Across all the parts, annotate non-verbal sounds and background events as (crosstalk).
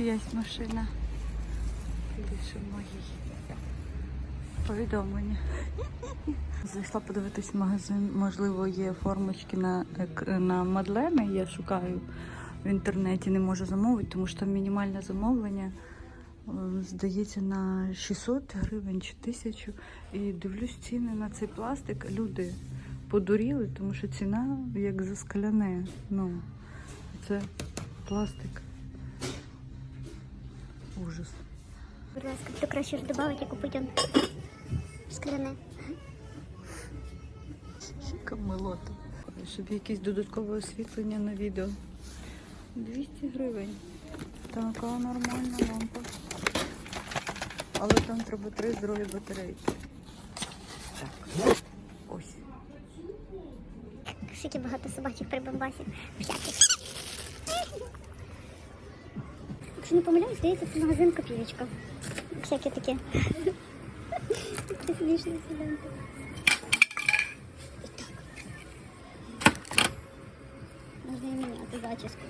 чиясь машина. Більше в моїй. Повідомлення. Зайшла подивитись магазин. Можливо, є формочки на, на мадлени. Я шукаю в інтернеті, не можу замовити, тому що мінімальне замовлення. е, Здається, на 600 гривень чи 1000. І дивлюсь ціни на цей пластик. Люди подуріли, тому що ціна як за скляне. Ну, це пластик. Ужас. Будь ласка, то краще ж додати, як купити он скляне. Яка милота. Щоб якесь додаткове освітлення на відео. 200 гривень. Така нормальна лампа. Але там треба три здорові батарейки. Так. Ось. Скільки багато собачих прибамбасів. Якщо не помиляюсь, здається, це магазин копійочка. Всяке таке. Смішно селянка. Можна і міняти зачіску.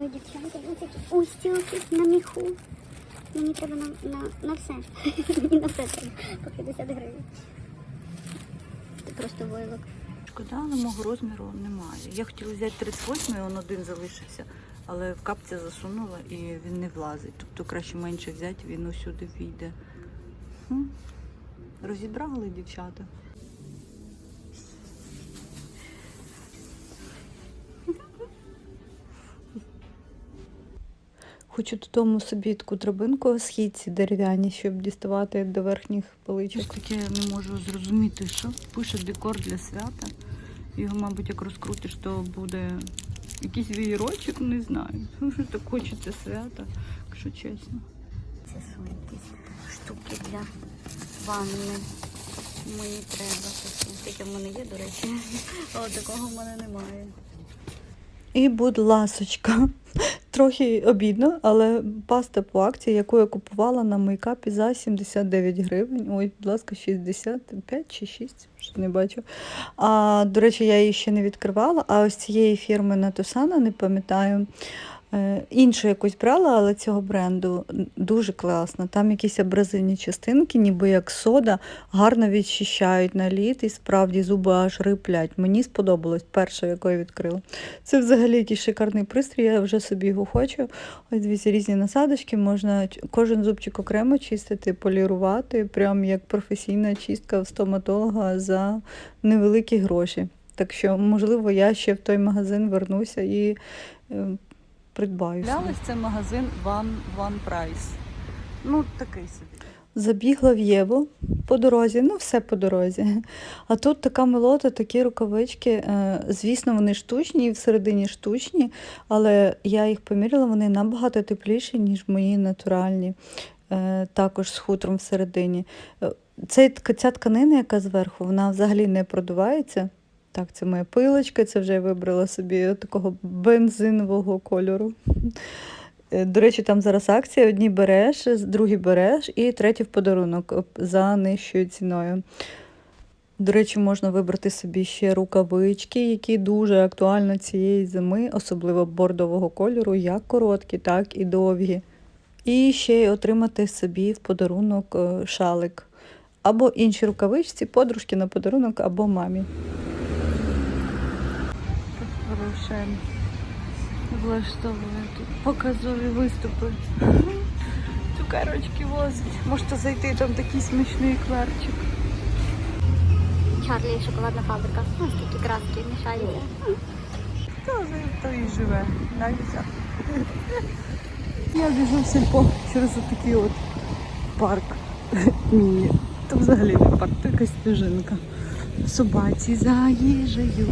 Ой, дівчатка, ось такі устілки на міху. Мені треба на, на, на все. Мені на все треба. По 50 гривень. Це просто войлок. Шкода, але мого розміру немає. Я хотіла взяти 38, він один залишився, але в капці засунула і він не влазить. Тобто краще менше взяти, він усюди війде. Хм. Розібрали дівчата. Хочу додому собі таку драбинку східці дерев'яні, щоб діставати до верхніх поличок. Таке не можу зрозуміти, що пише декор для свята. Його, мабуть, як розкрутиш, то буде якийсь вієрочок, не знаю. Ну, що так хочеться свята, якщо чесно. Це що якісь штуки для ванни. Мені треба. Таке в мене є, до речі. але такого в мене немає. І будь ласочка. Трохи обідно, але паста по акції, яку я купувала на мейкапі за 79 гривень. Ой, будь ласка, 65 чи 6, що не бачу. А, до речі, я її ще не відкривала, а ось цієї фірми Натусана, не пам'ятаю. Е, Іншу якусь брала, але цього бренду дуже класно. Там якісь абразивні частинки, ніби як сода, гарно відчищають на лід і справді зуби аж риплять. Мені сподобалось перше, яку я відкрила. Це взагалі якийсь шикарний пристрій, я вже собі його хочу. Ось дивіться, різні насадочки, можна кожен зубчик окремо чистити, полірувати, прям як професійна чистка в стоматолога за невеликі гроші. Так що, можливо, я ще в той магазин вернуся і е, придбаю. Куплялась це магазин One, One Price. Ну, такий собі. Забігла в Єву по дорозі, ну все по дорозі. А тут така мелота, такі рукавички. е, Звісно, вони штучні і всередині штучні, але я їх поміряла, вони набагато тепліші, ніж мої натуральні, е, також з хутром всередині. Е, Цей, ця тканина, яка зверху, вона взагалі не продувається. Так, це моя пилочка, це вже я вибрала собі такого бензинового кольору. Е, До речі, там зараз акція: одні береш, другі береш і третій в подарунок за нижчою ціною. До речі, можна вибрати собі ще рукавички, які дуже актуально цієї зими, особливо бордового кольору, як короткі, так і довгі. І ще й отримати собі в подарунок е, шалик. Або інші рукавичці, подружки на подарунок, або мамі. Рошен влаштовує тут показові виступи. Цукерочки возить. Можете зайти, там такий смачний кверчик. Чарлі шоколадна фабрика. Ось такі краски мішаються. Хто то і живе, навіть. Я біжу в сільпо через такий от парк. Ні, то взагалі не парк, то якась стежинка. Собаці за їжею.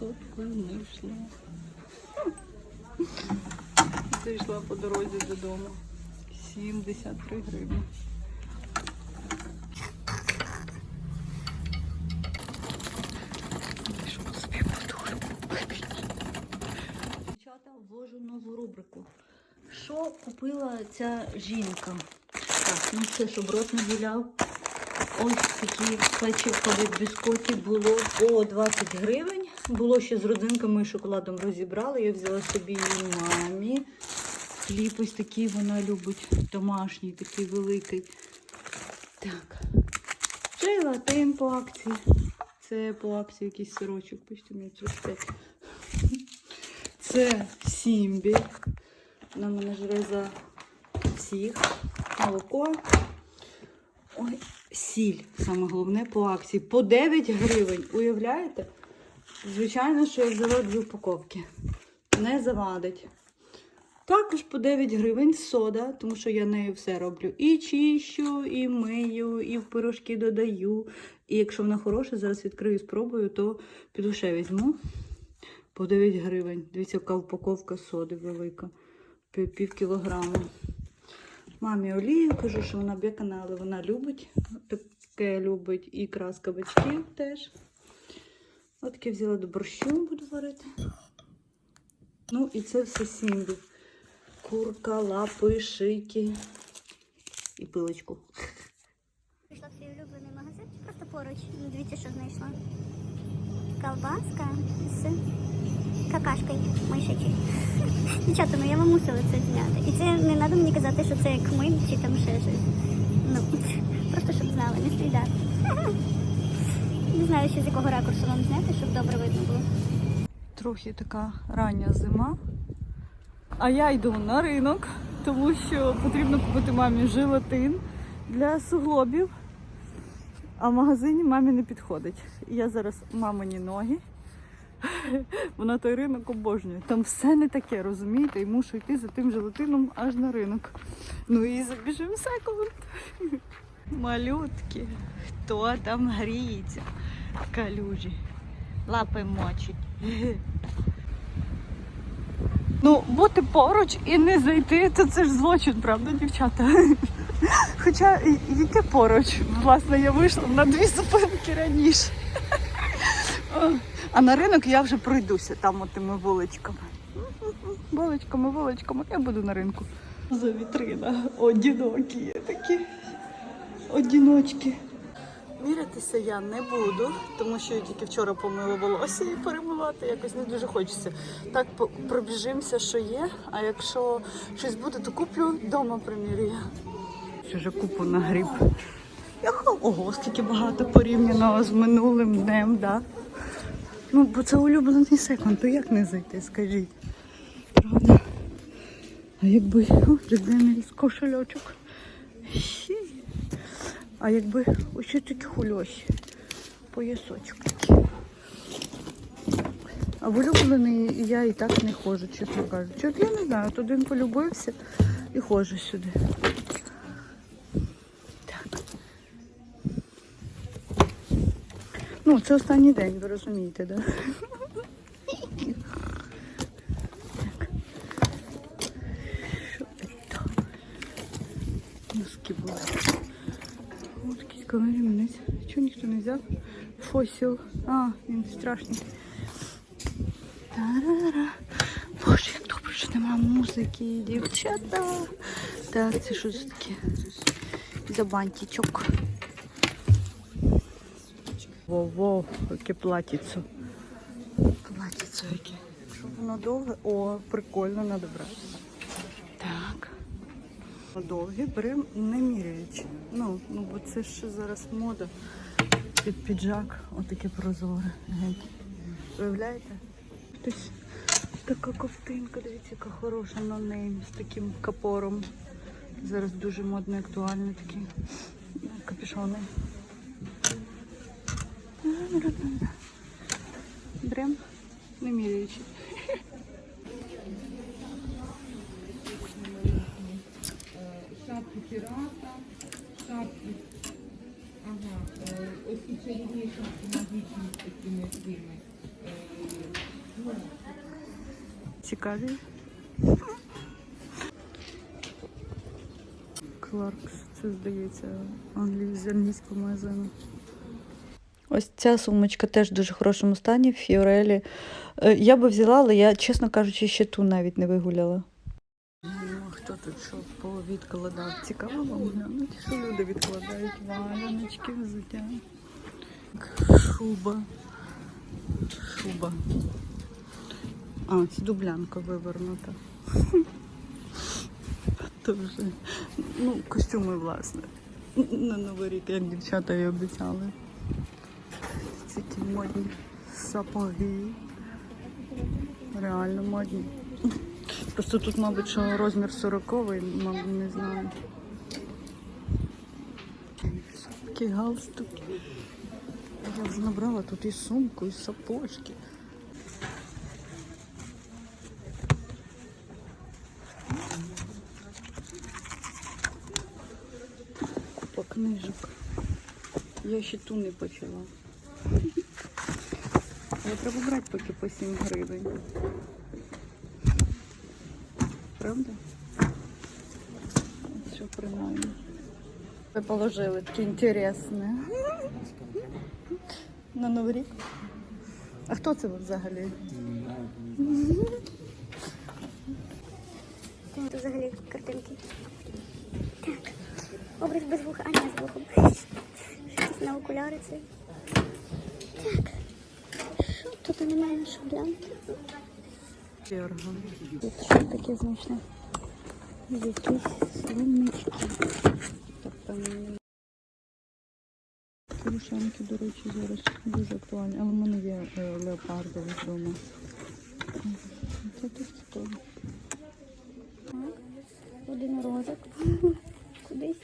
Яку красотку знайшла. Зайшла по дорозі додому. 73 гривні. Дівчата, ввожу нову рубрику. Що купила ця жінка? Так, ну це, щоб рот не гуляв. Ось такі печивкові біскоті було по 20 гривень. Було ще з родзинками і шоколадом розібрали. Я взяла собі і мамі. Хліб ось такий вона любить, домашній, такий великий. Так. Желатин по акції. Це по акції якийсь сирочок, почти мені 35. Це Сімбі. Вона мене жре за всіх. Молоко. Ой, сіль, саме головне по акції. По 9 гривень. Уявляєте? Звичайно, що я взяла дві упаковки. Не завадить. Також по 9 гривень сода, тому що я нею все роблю. І чищу, і мию, і в пирожки додаю. І якщо вона хороша, зараз відкрию, і спробую, то піду ще візьму. По 9 гривень. Дивіться, яка упаковка соди велика. Пів, кілограма. Мамі олію кажу, що вона б'є канали, вона любить. Таке любить і крас кабачків теж. От таке взяла до борщу, буду варити. Ну і це все сімбі. Курка, лапи, шийки і пилочку. Прийшла в свій улюблений магазин, просто поруч. Ну, Дивіться, що знайшла. Колбаска з какашкою мишачі. Дівчата, ну я вам мусила це зняти. І це не треба мені казати, що це кмин чи там ще щось. Ну, (laughs) просто щоб знали, не стріляти. (laughs) Не знаю, ще з якого ракурсу вам зняти, щоб добре видно було. Трохи така рання зима. А я йду на ринок, тому що потрібно купити мамі желатин для суглобів. А в магазині мамі не підходить. Я зараз мамині ноги. (laughs) Вона той ринок обожнює. Там все не таке, розумієте? І мушу йти за тим желатином аж на ринок. Ну і забіжимо секунд. (laughs) Малютки, хто там гріється? Калюжі. Лапи мочить. Ну, бути поруч і не зайти, то це ж злочин, правда, дівчата? Хоча яке поруч? Власне, я вийшла на дві зупинки раніше. А на ринок я вже пройдуся там отими вуличками. Вуличками, вуличками, я буду на ринку. За вітрина. Одінокі є такі. Одіночки. Мірятися я не буду, тому що я тільки вчора помила волосся і перемивати якось не дуже хочеться. Так пробіжимося, що є. А якщо щось буде, то куплю вдома примірюю. Ще вже купу на гріб. Ого, скільки багато порівняно з минулим днем, да? Ну, бо це улюблений секунд, то як не зайти, скажіть. Правда? А якби О, Джек Денельс, кошельочок. А якби ось такі хульоші. Поясочок. А в улюблений я і так не ходжу, чесно кажучи. От я не знаю, от один полюбився і ходжу сюди. Так. Ну, це останній день, ви розумієте, так? Да? Так. Що це? Носки були. Ось якийсь ремінець. Чого ніхто не взяв? Фосіл. А, він страшний. Та-ра-ра. Боже, як добре, що немає музики, дівчата. Так, це що це таке? За бантичок. Во-во, яке платіцо. Платіцо яке. Що воно довге? О, прикольно, треба брати. Так. Довгі беремо не міряючи. Ну, ну бо це ж зараз мода. Під піджак, отаке прозоре. Геть. Виявляєте? Хтось така ковтинка, дивіться, яка хороша на неї з таким капором. Зараз дуже модно і актуально такі капюшони. Берем, не міряючи. шапки пірата, шапки. Ось ці чарівні магічні такими. Цікаві. Кларкс, це здається, з англійського магазину. Ось ця сумочка теж в дуже хорошому стані, в Фіорелі. Е, Я би взяла, але я, чесно кажучи, ще ту навіть не вигуляла. Тут що відкладав? Цікаво вам глянути, що люди відкладають валяночки, взуття. Шуба. Шуба. А, це дублянка вивернута. (laughs) Тоже. Ну, костюми, власне. На Новий рік, як дівчата і обіцяли. Ці ті модні сапоги. Реально модні. Просто тут, мабуть, що розмір 40 мабуть, не знаю. Такі галстуки. Я вже набрала тут і сумку, і сапожки. Купа книжок. Я ще ту не почала. Але треба брати поки по 7 гривень. Правда? Що принаймні. Ви положили таке інтересне. На Новий рік. А хто це взагалі? Тут взагалі картинки. Так. Образ без вуха, а не з вухом. На окуляри це. Так. Тут немає шаблянки? Тут що таке знайшли? Якісь сумнички. Так, Рушанки, до речі, зараз дуже актуальні. Але в мене є е, леопардові вдома. Це теж цікаво. Один розок. (laughs) Кудись.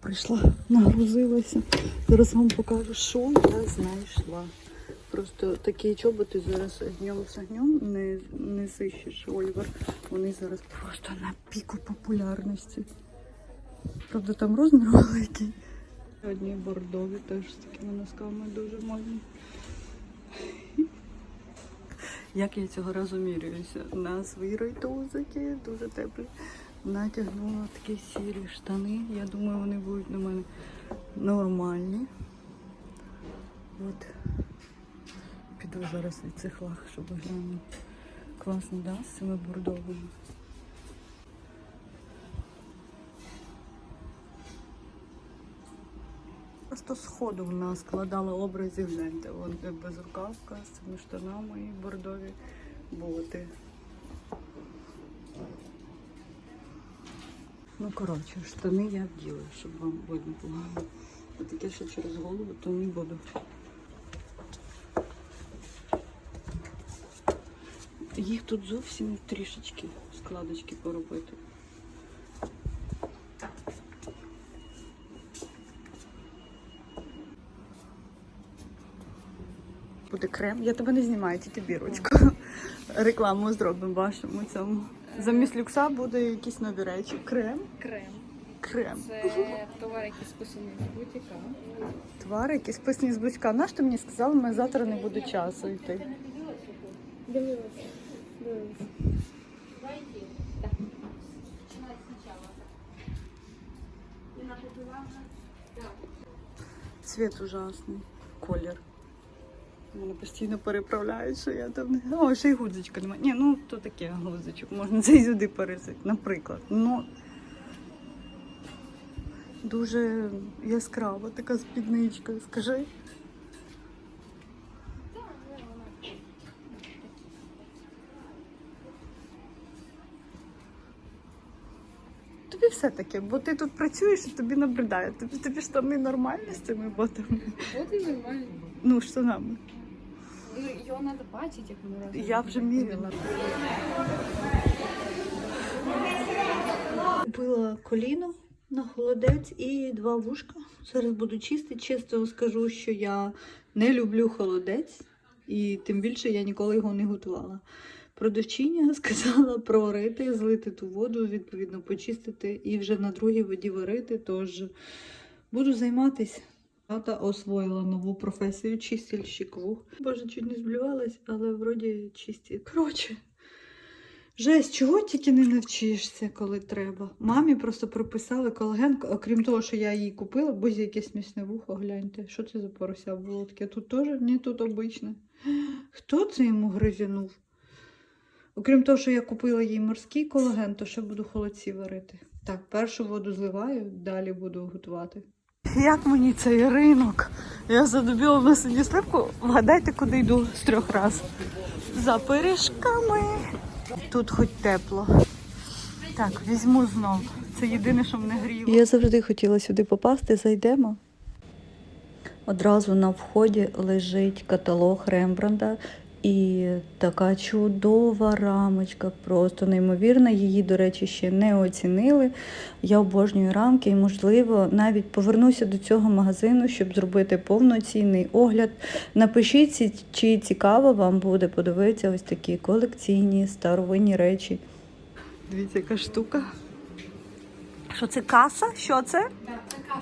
Прийшла, нагрузилася. Зараз вам покажу, що я знайшла. Просто такі чоботи зараз днем з огнем не, не сищеш Ольвар. Вони зараз просто на піку популярності. Правда, там розмір великий. Одні бордові теж з такими носками дуже модні. Як я цього разу міряюся? На свої рейтузики, дуже теплі. Натягнула такі сірі штани. Я думаю, вони будуть на мене нормальні. От. Піду зараз від цих лах, щоб глянути. Класно, да? З цими бордовими. Просто сходу вона складала образи, гляньте. Вон е, безрукавка з цими штанами і бордові боти. Ну, коротше, штани я вділа, щоб вам видно було. Таке ще через голову, то не буду. Їх тут зовсім трішечки складочки поробити. Буде крем. Я тебе не знімаю, тільки бірочку. Рекламу зробимо вашому цьому. Замість люкса буде якісь нові речі. Крем. Крем. Крем. Це товар, який списаний з бутіка. Твари, які списані з близька. Наш ти мені сказала, мене завтра не буде часу йти. Дивилася. Цвіт ужасний. Колір. Вона постійно переправляють, що я там не. О, ще й гудзичка немає. Ні, ну то таке гудзичок. Можна це і сюди пересити, наприклад. Ну дуже яскрава така спідничка, скажи. Тобі все таке, бо ти тут працюєш і тобі набридає. Тобі, тобі штани нормальні з цими ботами. От і нормально. Ну, штанами. Ну, його треба бачити, як воно разом. Я вже міряла. Купила коліно на холодець і два вушка. Зараз буду чистити. Чесно скажу, що я не люблю холодець, і тим більше я ніколи його не готувала. Продавчиня (laughs) сказала проварити, злити ту воду, відповідно, почистити і вже на другій воді варити. Тож буду займатися. Тата освоїла нову професію чистильщик вух. Боже, чуть не зблювалась, але вроді чисті. Коротше, жесть, чого тільки не навчишся, коли треба. Мамі просто прописали колаген, окрім того, що я її купила, бо яке смішне вухо, гляньте. Що це за порося було таке? Тут теж? Ні, тут обичне. Хто це йому гризянув? Окрім того, що я купила їй морський колаген, то ще буду холодці варити. Так, першу воду зливаю, далі буду готувати. як мені цей ринок? Я задубіла на сині сливку. Вгадайте, куди йду з трьох разів. За пиріжками. Тут хоч тепло. Так, візьму знов. Це єдине, що мене гріє. Я завжди хотіла сюди попасти, зайдемо. Одразу на вході лежить каталог Рембранда і така чудова рамочка, просто неймовірна. Її, до речі, ще не оцінили. Я обожнюю рамки і, можливо, навіть повернуся до цього магазину, щоб зробити повноцінний огляд. Напишіть, чи цікаво вам буде подивитися ось такі колекційні старовинні речі. Дивіться, яка штука. Що це каса? Що це? Так, це каса.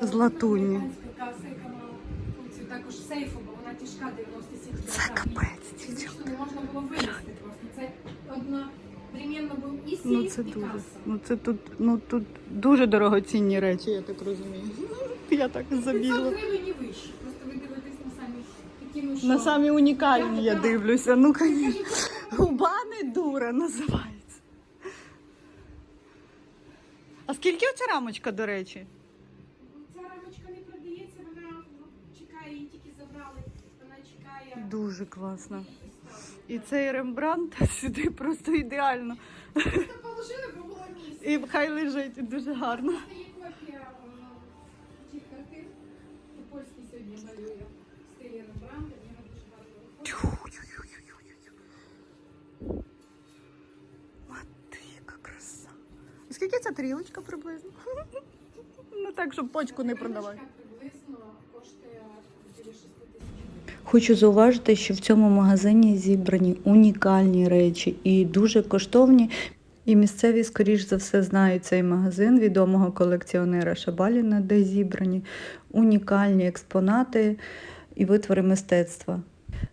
Це З латуні. каса, яка мала функцію також сейфу, вона тяжка 97 кг. Це капець, не можна було винести просто. Це одновременно був і сейф, Ну це і дуже. Ну це тут, ну тут дуже дорогоцінні речі, я так розумію. (laughs) Я так 500 забігла. гривень і вище. Просто ви дивитесь на самі такі, ну що. На самі унікальні я Так, дивлюся. Ну, звісно. Губа не дура називається. А скільки оця рамочка, до речі? Дуже класно. І цей рембрандт (laughs) сюди просто ідеально. Положили, бо було місце. І хай лежить дуже гарно. Це є копія тих картин. Польський сьогодні малює в стилі Рембрандта. Мати, яка краса. Скільки ця тарілочка приблизно? (laughs) Ну так, щоб почку не продавати. Хочу зауважити, що в цьому магазині зібрані унікальні речі і дуже коштовні. І місцеві, скоріш за все, знають цей магазин відомого колекціонера Шабаліна, де зібрані унікальні експонати і витвори мистецтва.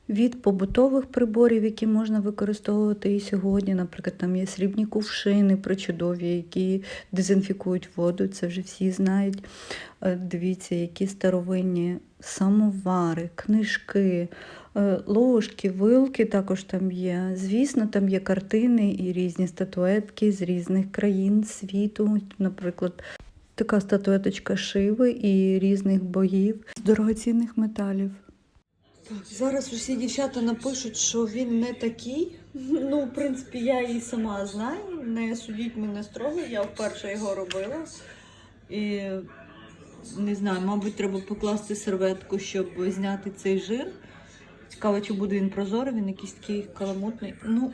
Від побутових приборів, які можна використовувати і сьогодні, наприклад, там є срібні кувшини причудові, які дезінфікують воду, це вже всі знають. Е, Дивіться, які старовинні самовари, книжки, е, ложки, вилки також там є. Звісно, там є картини і різні статуетки з різних країн світу. Наприклад, така статуеточка Шиви і різних богів з дорогоцінних металів. Так, зараз усі дівчата напишуть, що він не такий. Ну, в принципі, я і сама знаю. Не судіть мене строго, я вперше його робила. І не знаю, мабуть, треба покласти серветку, щоб зняти цей жир. Цікаво, чи буде він прозорий, він якийсь такий каламутний. Ну,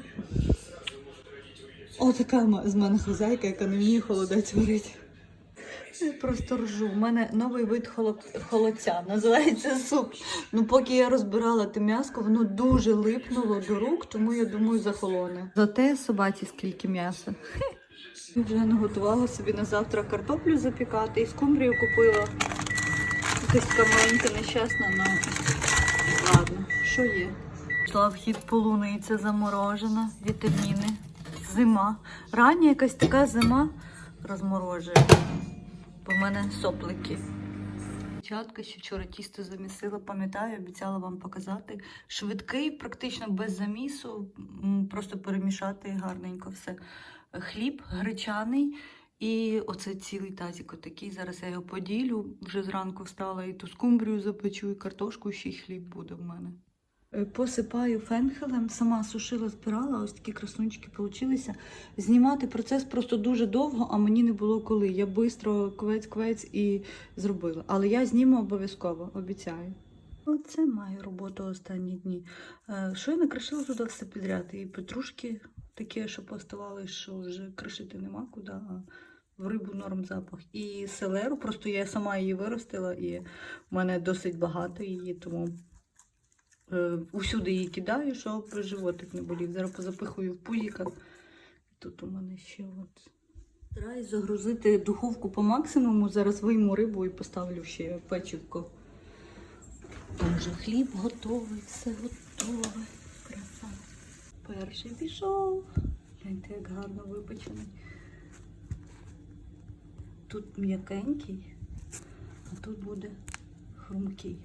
отака з мене хазяйка, яка не вміє холодець варити. Я просто ржу. У мене новий вид холод... холодця, називається суп. Ну, поки я розбирала те м'яско, воно дуже липнуло до рук, тому я думаю, захолоне. Зате собаці скільки м'яса. Я вже наготувала собі на завтра картоплю запікати і скумбрію купила. Якась така маленька нещасна, ну ладно, що є. Пішла в хід полуниця заморожена, вітаміни, зима. Рання якась така зима розморожує. Бо в мене соплики. Дівчатка, ще вчора тісто замісила, пам'ятаю, обіцяла вам показати. Швидкий, практично без замісу, просто перемішати гарненько все. Хліб гречаний і оце цілий тазик отакий. Зараз я його поділю. Вже зранку встала і ту скумбрію запечу, і картошку, ще й хліб буде в мене. Е, Посипаю фенхелем, сама сушила, збирала, ось такі красунчики получилися. Знімати процес просто дуже довго, а мені не було коли. Я швидко квець-квець і зробила. Але я зніму обов'язково, обіцяю. Оце маю роботу останні дні. Е, Що я накришила туди все підряд? І петрушки такі, що поставали, що вже кришити нема куди, в рибу норм запах. І селеру, просто я сама її виростила, і в мене досить багато її, тому усюди її кидаю, щоб животик не болів. Зараз позапихую в пузіка. Тут у мене ще от. Стараюсь загрузити духовку по максимуму. Зараз вийму рибу і поставлю ще печивко. Там вже хліб готовий, все готове. Краса. Перший пішов. Гляньте, як гарно випечений. Тут м'якенький, а тут буде хрумкий.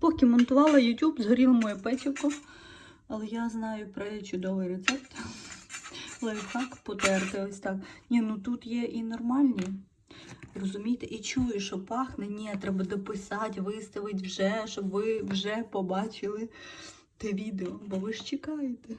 Поки монтувала YouTube, згоріло моє печивко, але я знаю про чудовий рецепт. Лайфхак потерти ось так. Ні, ну тут є і нормальні. Розумієте? І чую, що пахне. Ні, треба дописати, виставити вже, щоб ви вже побачили те відео, бо ви ж чекаєте.